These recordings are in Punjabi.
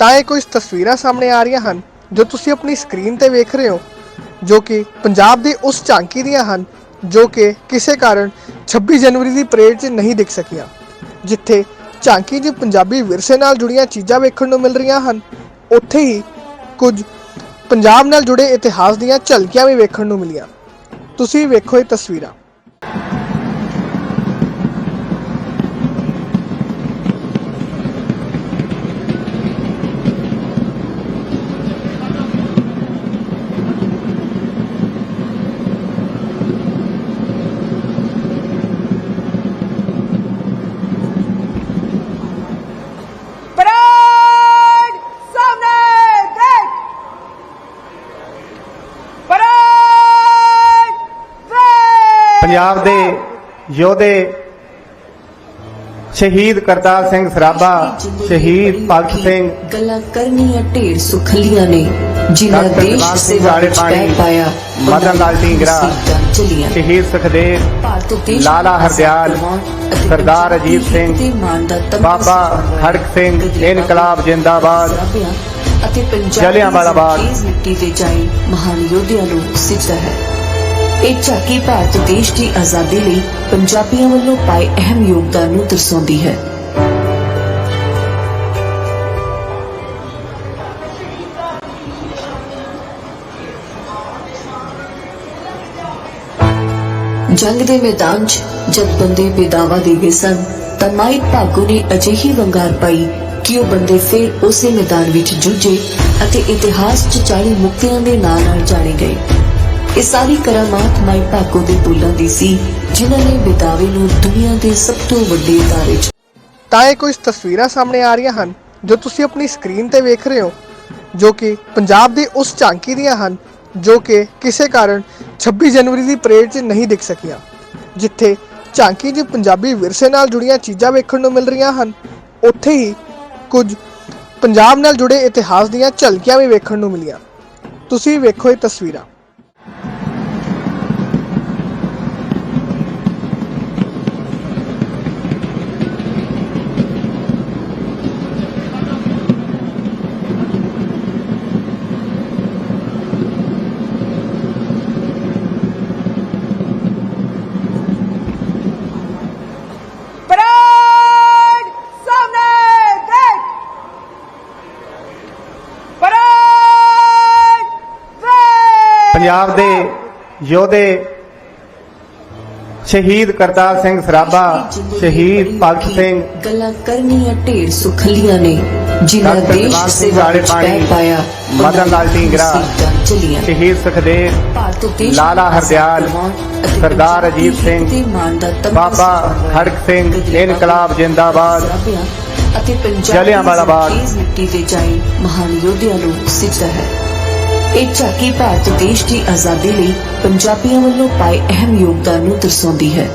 ਤਾਂ ਇਹ ਕੁਝ ਤਸਵੀਰਾਂ ਸਾਹਮਣੇ ਆ ਰਹੀਆਂ ਹਨ, ਜੋ ਤੁਸੀਂ ਆਪਣੀ ਸਕਰੀਨ ਤੇ ਵੇਖ ਰਹੇ ਹੋ, ਜੋ ਕਿ ਪੰਜਾਬ ਦੀ ਉਸ ਝਾਂਕੀ ਦੀਆਂ ਹਨ, ਜੋ ਕਿ ਕਿਸੇ ਕਾਰਨ 26 ਜਨਵਰੀ ਦੀ ਪਰੇਡ 'ਚ ਨਹੀਂ ਦਿਖ ਸਕੀਆਂ, ਜਿੱਥੇ ਝਾਂਕੀ 'ਚ ਪੰਜਾਬੀ ਵਿਰਸੇ ਨਾਲ ਜੁੜੀਆਂ ਚੀਜ਼ਾਂ ਵੇਖਣ ਨੂੰ ਮਿਲ ਰਹੀਆਂ ਹਨ, ਉੱਥੇ ਹੀ ਕੁਝ ਪੰਜਾਬ ਨਾਲ ਜੁੜੇ ਇਤਿਹਾਸ ਦੀਆਂ ਝਲਕੀਆਂ ਵੀ ਵੇਖਣ ਨੂੰ ਮਿਲੀਆਂ। ਤੁਸੀਂ ਵੇਖੋ ਇਹ ਤਸਵੀਰਾਂ ਪਰੇਡ ਸਾਹਮਣੇ ਦੇਖ ਪਰੇਡ ਵੇ ਪੰਜਾਬ ਦੇ ਯੋਧੇ ਸ਼ਹੀਦ ਕਰਤਾਰ ਸਿੰਘ ਸਰਾਭਾ ਸ਼ਹੀਦ ਭਗਤ ਸਿੰਘ ਗੱਲਾਂ ਕਰਨੀਆਂ ਢੇਰ ਸੁਖਲੀਆਂ ਨੇ ਜਿਨ੍ਹਾਂ ਦੇਸ਼ ਸੇਵਾ ਵਿੱਚ ਪਾਣੀ, ਪੈ ਪਾਇਆ ਮਦਨ ਲਾਲ ਢੀਂਗਰਾ, ਸ਼ਹੀਦ ਸੁਖਦੇਵ ਲਾਲਾ ਹਰਦਿਆਲ, ਸਰਦਾਰ ਅਜੀਤ ਸਿੰਘ, ਬਾਬਾ। ਖੜਕ ਸਿੰਘ, ਇਨਕਲਾਬ ਜ਼ਿੰਦਾਬਾਦ, ਅਤੇ ਪੰਜਾਬ ਜਲਿਆਂਵਾਲਾ ਬਾਗ। ਮਿੱਟੀ ਤੇ ਜਾਏ ਮਹਾਨ ਯੋਧਿਆਂ ਨੂੰ ਸਿੱਜਦਾ ਹੈ ਇਹ ਝਾਕੀ ਭਾਰਤ ਦੇਸ਼ ਦੀ ਆਜ਼ਾਦੀ ਲਈ ਪੰਜਾਬੀਆਂ ਵੱਲੋਂ ਪਾਏ ਅਹਿਮ ਯੋਗਦਾਨ ਨੂੰ ਦਰਸਾਉਂਦੀ ਹੈ। ਜੰਗ ਦੇ ਮੈਦਾਨ 'ਚ ਜਦ ਬੰਦੇ ਬੇਦਾਵਾ ਦੇ ਗਏ ਸਨ, ਤਾਂ ਮਾਈ ਭਾਗੋ ਨੇ ਅਜਿਹੀ ਵੰਗਾਰ ਪਾਈ ਕਿ ਉਹ ਬੰਦੇ ਫਿਰ ਉਸੇ ਮੈਦਾਨ ਵਿੱਚ ਜੂਝੇ ਅਤੇ ਇਤਿਹਾਸ 'ਚ 40 ਮੁਕਤਿਆਂ ਦੇ ਨਾਂ ਨਾਲ ਜਾਣੇ ਗਏ। ਇਹ ਸਾਰੀ ਕਰਾਮਾਤ ਮਾਈ ਭਾਗੋ ਦੇ ਬੁੱਲਾਂ ਦੀ ਸੀ, ਜਿਨ੍ਹਾਂ ਨੇ ਬੇਦਾਵੇ ਨੂੰ ਦੁਨੀਆ ਦੇ ਸਭ ਤੋਂ ਵੱਡੇ ਅਦਾਰੇ ਤਾਂ ਇਹ ਕੁਝ ਤਸਵੀਰਾਂ ਸਾਹਮਣੇ ਆ ਰਹੀਆਂ ਹਨ, ਜੋ ਤੁਸੀਂ ਆਪਣੀ ਸਕਰੀਨ ਤੇ ਵੇਖ ਰਹੇ ਹੋ, ਜੋ ਕਿ ਪੰਜਾਬ ਦੀ ਉਸ ਝਾਂਕੀ ਦੀਆਂ ਹਨ, ਜੋ ਕਿ ਕਿਸੇ ਕਾਰਨ 26 ਜਨਵਰੀ ਦੀ ਪਰੇਡ 'ਚ ਨਹੀਂ ਦਿਖ ਸਕੀਆਂ, ਜਿੱਥੇ ਝਾਂਕੀ 'ਚ ਪੰਜਾਬੀ ਵਿਰਸੇ ਨਾਲ ਜੁੜੀਆਂ ਚੀਜ਼ਾਂ ਵੇਖਣ ਨੂੰ ਮਿਲ ਰਹੀਆਂ ਹਨ, ਉੱਥੇ ਹੀ ਕੁਝ ਪੰਜਾਬ ਨਾਲ ਜੁੜੇ ਇਤਿਹਾਸ ਦੀਆਂ ਝਲਕੀਆਂ ਵੀ ਵੇਖਣ ਨੂੰ ਮਿਲੀਆਂ। ਤੁਸੀਂ ਵੇਖੋ ਇਹ ਤਸਵੀਰਾਂ ਪਰੇਡ ਸਾਹਮਣੇ ਦੇਖ ਪਰੇਡ ਵੇ ਪੰਜਾਬ ਦੇ ਯੋਧੇ ਸ਼ਹੀਦ ਕਰਤਾਰ ਸਿੰਘ ਸਰਾਭਾ ਸ਼ਹੀਦ ਭਗਤ ਸਿੰਘ ਗੱਲਾਂ ਕਰਨੀਆਂ ਢੇਰ ਸੁਖਲੀਆਂ ਨੇ ਜਿਨ੍ਹਾਂ ਦੇਸ਼ ਸੇਵਾ ਵਿੱਚ ਪਾਣੀ, ਪੈ ਪਾਇਆ ਮਦਨ ਲਾਲ ਢੀਂਗਰਾ, ਸ਼ਹੀਦ ਸੁਖਦੇਵ ਲਾਲਾ ਦਾ ਹਰਦਿਆਲ, ਸਰਦਾਰ ਅਜੀਤ ਦੀ ਸਿੰਘ, ਦਾ ਬਾਬਾ। ਖੜਕ ਸਿੰਘ, ਇਨਕਲਾਬ ਜ਼ਿੰਦਾਬਾਦ, ਅਤੇ ਪੰਜਾਬ ਜਲਿਆਂਵਾਲਾ ਬਾਗ। ਦੀ ਮਿੱਟੀ ਤੇ ਜਾਏ ਮਹਾਨ ਯੋਧਿਆਂ ਨੂੰ ਸਿੱਜਦਾ ਹੈ ਇਹ ਝਾਕੀ ਭਾਰਤ ਦੇਸ਼ ਦੀ ਆਜ਼ਾਦੀ ਲਈ ਪੰਜਾਬੀਆਂ ਵੱਲੋਂ ਪਾਏ ਅਹਿਮ ਯੋਗਦਾਨ ਨੂੰ ਦਰਸਾਉਂਦੀ ਹੈ।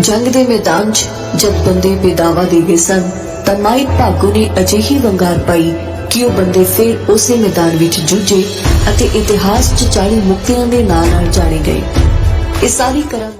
ਜੰਗ ਦੇ ਮੈਦਾਨ 'ਚ ਜਦ ਬੰਦੇ ਬੇਦਾਵਾ ਦੇ ਗਏ ਸਨ, ਤਾਂ ਮਾਈਕ ਭਾਗੋ ਨੇ ਅਜਿਹੀ ਵੰਗਾਰ ਪਾਈ ਕਿ ਉਹ ਬੰਦੇ ਫਿਰ ਉਸੇ ਮੈਦਾਨ ਵਿੱਚ ਜੁਝੇ ਅਤੇ ਇਤਿਹਾਸ 'ਚ 40 ਮੁਕਤੀਆਂ ਦੇ ਨਾਂ ਨਾਲ ਜਾਣੇ ਗਏ। ਇਹ ਸਾਰੀ ਕਰਾਮਾਤ